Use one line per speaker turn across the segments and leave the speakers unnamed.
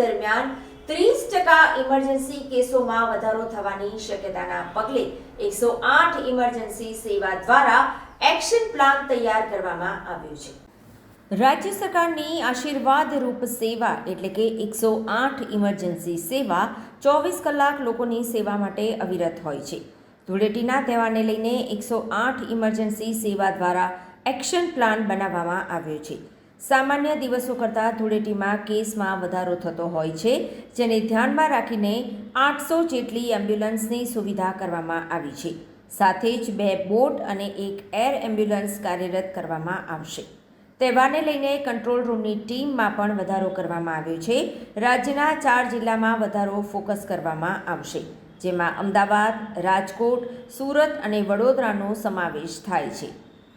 દરમિયાન ત્રીસ ટકા ઇમરજન્સી કેસોમાં વધારો થવાની શક્યતાના પગલે એકસો આઠ ઇમરજન્સી સેવા દ્વારા એક્શન પ્લાન તૈયાર કરવામાં આવ્યો છે. રાજ્ય સરકારની આશીર્વાદ રૂપ સેવા એટલે કે એકસો આઠ ઇમરજન્સી સેવા ચોવીસ કલાક લોકોની સેવા માટે અવિરત હોય છે. ધૂળેટીના તહેવારને લઈને એકસો આઠ ઇમરજન્સી સેવા દ્વારા એક્શન પ્લાન બનાવવામાં આવ્યો છે. સામાન્ય દિવસો કરતાં ધૂળેટીમાં કેસમાં વધારો થતો હોય છે, જેને ધ્યાનમાં રાખીને આઠસો જેટલી એમ્બ્યુલન્સની સુવિધા કરવામાં આવી છે. સાથે જ બે બોટ અને એક એર એમ્બ્યુલન્સ કાર્યરત કરવામાં આવશે. તહેવારને લઈને કંટ્રોલ રૂમની ટીમમાં પણ વધારો કરવામાં આવ્યો છે. રાજ્યના ચાર જિલ્લામાં વધારો ફોકસ કરવામાં આવશે, જેમાં અમદાવાદ, રાજકોટ, સુરત અને વડોદરાનો સમાવેશ થાય છે.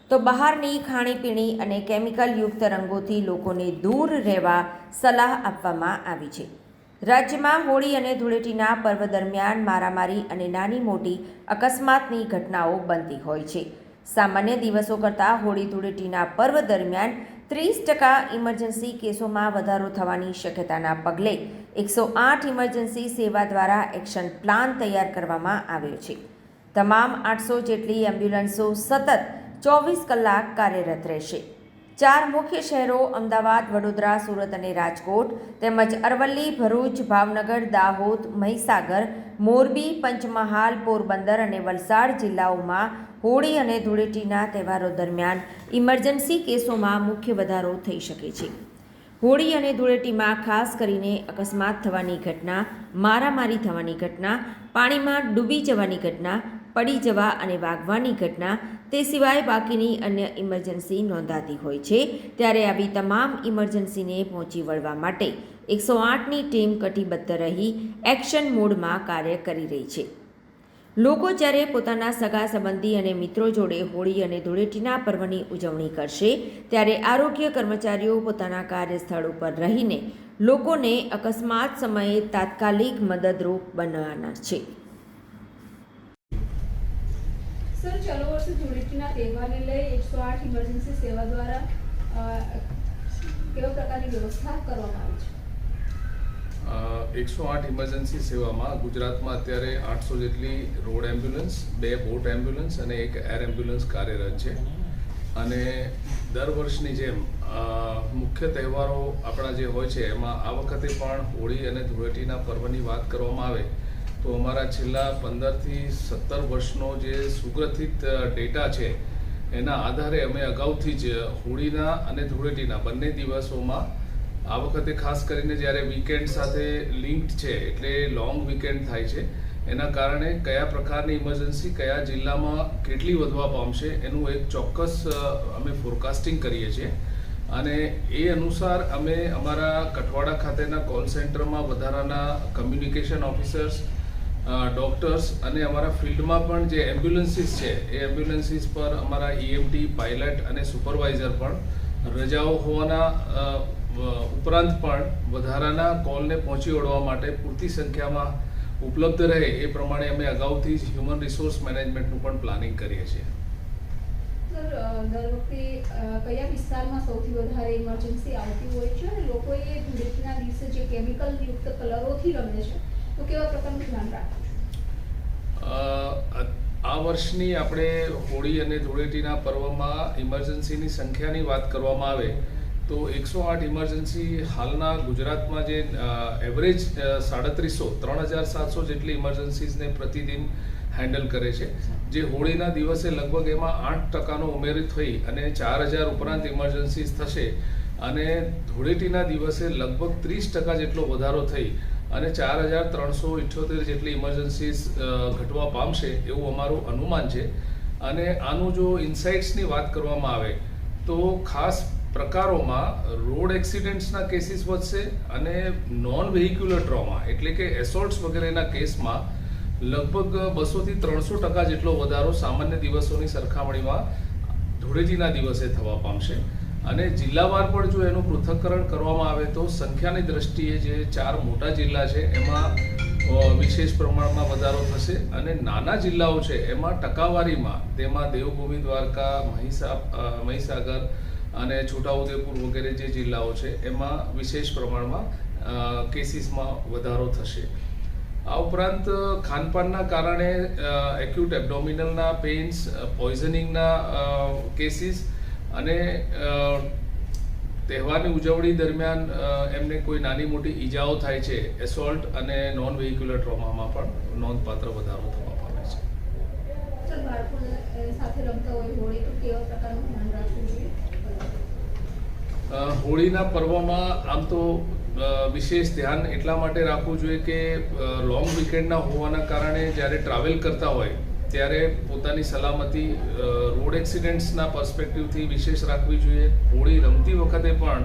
તો બહારની ખાણીપીણી અને કેમિકલયુક્ત રંગોથી લોકોને દૂર રહેવા સલાહ આપવામાં આવી છે. રાજ્યમાં હોળી અને ધૂળેટીના પર્વ દરમિયાન મારામારી અને નાની મોટી અકસ્માતની ઘટનાઓ બનતી હોય છે. સામાન્ય દિવસો કરતાં હોળી ધૂળેટીના પર્વ દરમિયાન ત્રીસ ટકા ઇમરજન્સી કેસોમાં વધારો થવાની શક્યતાના પગલે એકસો આઠ ઇમરજન્સી સેવા દ્વારા એક્શન પ્લાન તૈયાર કરવામાં આવ્યો છે. તમામ આઠસો જેટલી એમ્બ્યુલન્સો સતત ચોવીસ કલાક કાર્યરત રહેશે. ચાર મુખ્ય શહેરો અમદાવાદ, વડોદરા, સુરત અને રાજકોટ તેમજ અરવલ્લી, ભરૂચ, ભાવનગર, દાહોદ, મહીસાગર, મોરબી, પંચમહાલ, પોરબંદર અને વલસાડ જિલ્લાઓમાં હોળી અને ધૂળેટીના તહેવારો દરમિયાન ઇમરજન્સી કેસોમાં મુખ્ય વધારો થઈ શકે છે. હોળી અને ધૂળેટીમાં ખાસ કરીને અકસ્માત થવાની ઘટના, મારામારી થવાની ઘટના, પાણીમાં ડૂબી જવાની ઘટના પડી જવા અને વાગવાની ઘટના, તે સિવાય બાકીની અન્ય ઇમરજન્સી નોંધાતી હોય છે, ત્યારે આવી તમામ ઇમરજન્સીને પહોંચી વળવા માટે એકસો આઠની ટીમ કટિબદ્ધ રહી, એક્શન મોડમાં કાર્ય કરી રહી છે. લોકો જ્યારે પોતાના સગા સંબંધી અને મિત્રો જોડે હોળી અને ધૂળેટીના પર્વની ઉજવણી કરશે, ત્યારે આરોગ્ય કર્મચારીઓ પોતાના કાર્યસ્થળ ઉપર રહીને લોકોને અકસ્માત સમયે તાત્કાલિક મદદરૂપ બનવાના છે.
સર, ચાલુ વર્ષે ધૂળેટીના તહેવારને લઈ એકસો આઠ ઇમરજન્સી સેવા દ્વારા કેવા પ્રકારની વ્યવસ્થા કરવામાં આવી છે?
એકસો આઠ ઇમરજન્સી સેવામાં ગુજરાતમાં અત્યારે આઠસો જેટલી રોડ એમ્બ્યુલન્સ બે બોટ એમ્બ્યુલન્સ અને એક એર એમ્બ્યુલન્સ કાર્યરત છે. અને દર વર્ષની જેમ મુખ્ય તહેવારો આપણા જે હોય છે, એમાં આ વખતે પણ હોળી અને ધૂળેટીના પર્વની વાત કરવામાં આવે તો અમારા છેલ્લા પંદરથી સત્તર વર્ષનો જે સુગ્રથિત ડેટા છે, એના આધારે અમે અગાઉથી જ હોળીના અને ધૂળેટીના બંને દિવસોમાં આ વખતે ખાસ કરીને જ્યારે વીકેન્ડ સાથે લિંક્ડ છે, એટલે લોંગ વીકેન્ડ થાય છે, એના કારણે કયા પ્રકારની ઇમરજન્સી કયા જિલ્લામાં કેટલી વધવા પામશે, એનું એક ચોક્કસ અમે ફોરકાસ્ટિંગ કરીએ છીએ. અને એ અનુસાર અમે અમારા કઠવાડા ખાતેના કોલ સેન્ટરમાં વધારાના કમ્યુનિકેશન ઓફિસર્સ ડોક્ટર્સ અને અમારા ફિલ્ડમાં પણ જે એમ્બ્યુલન્સીસ છે, એ એમ્બ્યુલન્સીસ પર અમારા ઈએમટી પાયલટ અને સુપરવાઇઝર પણ રજાઓ હોવાના ઉપરાંત પણ વધારાના કોલને પહોંચી વળવા માટે પૂરતી સંખ્યામાં ઉપલબ્ધ રહે એ પ્રમાણે અમે અગાઉથી જ હ્યુમન રિસોર્સ મેનેજમેન્ટનું પણ પ્લાનિંગ કરીએ છીએ.
કયા વિસ્તારમાં સૌથી વધારે ઇમરજન્સી આવતી હોય છે અને લોકોએ ધૂળેટીના દિવસે જે કેમિકલ યુક્ત કલરોથી રમે છે તો કેવા પ્રકારનું ધ્યાન રાખવું
આ વર્ષની આપણે હોળી અને ધૂળેટીના પર્વમાં ઇમરજન્સીની સંખ્યાની વાત કરવામાં આવે, તો એકસો આઠ ઇમરજન્સી હાલના ગુજરાતમાં જે એવરેજ સાડત્રીસો, ત્રણ હજાર સાતસો જેટલી ઇમરજન્સીઝને પ્રતિદિન હેન્ડલ કરે છે. જે હોળીના દિવસે લગભગ એમાં આઠ ટકાનો ઉમેરી થઈ અને ચાર હજાર ઉપરાંત ઇમરજન્સીઝ થશે. અને ધૂળેટીના દિવસે લગભગ ત્રીસ ટકા જેટલો વધારો થઈ. અને ચાર હજાર ત્રણસો ઇઠ્યોતેર જેટલી ઇમરજન્સીસ ઘટવા પામશે એવું અમારું અનુમાન છે. અને આનું જો ઇન્સાઇટ્સની વાત કરવામાં આવે, તો ખાસ પ્રકારોમાં રોડ એક્સિડન્ટ્સના કેસીસ વધશે અને નોન વેહિક્યુલર ટ્રોમા એટલે કે એસોલ્ટ્સ વગેરેના કેસમાં લગભગ બસોથી ત્રણસો ટકા જેટલો વધારો સામાન્ય દિવસોની સરખામણીમાં ધૂળેટીના દિવસે થવા પામશે. અને જિલ્લાવાર પણ જો એનું પૃથ્થકરણ કરવામાં આવે તો સંખ્યાની દ્રષ્ટિએ જે ચાર મોટા જિલ્લા છે, એમાં વિશેષ પ્રમાણમાં વધારો થશે અને નાના જિલ્લાઓ છે, એમાં ટકાવારીમાં તેમાં દેવભૂમિ, દ્વારકા, મહીસા મહીસાગર અને છોટાઉદેપુર વગેરે જે જિલ્લાઓ છે, એમાં વિશેષ પ્રમાણમાં કેસીસમાં વધારો થશે. આ ઉપરાંત, ખાનપાનના કારણે એક્યુટ એબડોમિનલના પેઇન્સ પોઈઝનિંગના કેસીસ અને તહેવારની ઉજવણી દરમિયાન એમને કોઈ નાની મોટી ઈજાઓ થાય છે એસોલ્ટ અને નોન વેહિક્યુલર ટ્રોમામાં પણ નોંધપાત્ર વધારો થવા પામે છે. હોળીના પર્વમાં આમ તો વિશેષ ધ્યાન એટલા માટે રાખવું જોઈએ કે લોંગ વીકેન્ડના હોવાના કારણે જ્યારે ટ્રાવેલ કરતા હોય ત્યારે પોતાની સલામતી રોડ એક્સિડન્ટ્સના પર્સપેક્ટિવથી વિશેષ રાખવી જોઈએ. હોળી રમતી વખતે પણ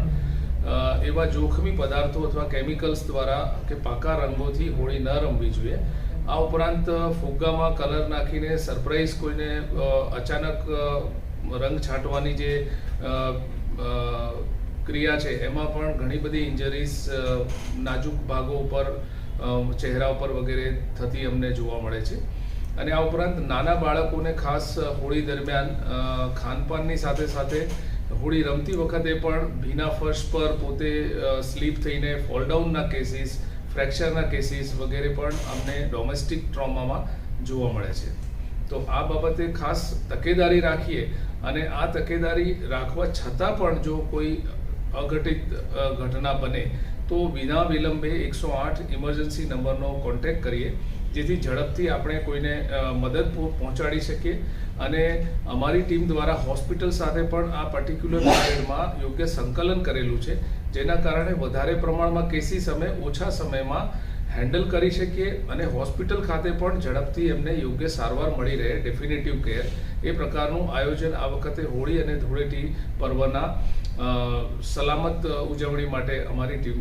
એવા જોખમી પદાર્થો અથવા કેમિકલ્સ દ્વારા કે પાકા રંગોથી હોળી ન રમવી જોઈએ. આ ઉપરાંત ફુગ્ગામાં કલર નાખીને સરપ્રાઈઝ કોઈને અચાનક રંગ છાંટવાની જે ક્રિયા છે, એમાં પણ ઘણી બધી ઇન્જરીઝ નાજુક ભાગો ઉપર ચહેરા ઉપર વગેરે થતી અમને જોવા મળે છે. અને આ ઉપરાંત નાના બાળકોને ખાસ હોળી દરમિયાન ખાનપાનની સાથે સાથે હોળી રમતી વખતે પણ ભીના ફર્શ પર પોતે સ્લીપ થઈને ફોલડાઉનના કેસીસ ફ્રેક્ચરના કેસીસ વગેરે પણ અમને ડોમેસ્ટિક ટ્રોમામાં જોવા મળે છે. તો આ બાબતે ખાસ તકેદારી રાખીએ અને આ તકેદારી રાખવા છતાં પણ જો કોઈ અઘટિત ઘટના બને તો વિના વિલંબે એકસો આઠ ઇમરજન્સી નંબરનો કોન્ટેક્ટ કરીએ. જેથી ઝડપથી આપણે કોઈને મદદ પહોંચાડી શકીએ અને અમારી ટીમ દ્વારા હોસ્પિટલ સાથે પણ આ પર્ટિક્યુલર પીરિયડમાં યોગ્ય સંકલન કરેલું છે, જેના કારણે વધારે પ્રમાણમાં કેસીસ અમે ઓછા સમયમાં હેન્ડલ કરી શકીએ અને હોસ્પિટલ ખાતે પણ ઝડપથી એમને યોગ્ય સારવાર મળી રહે, ડેફિનેટિવ કેર. એ પ્રકારનું આયોજન આ વખતે હોળી અને ધૂળેટી પર્વના સલામત ઉજવણી માટે અમારી ટીમ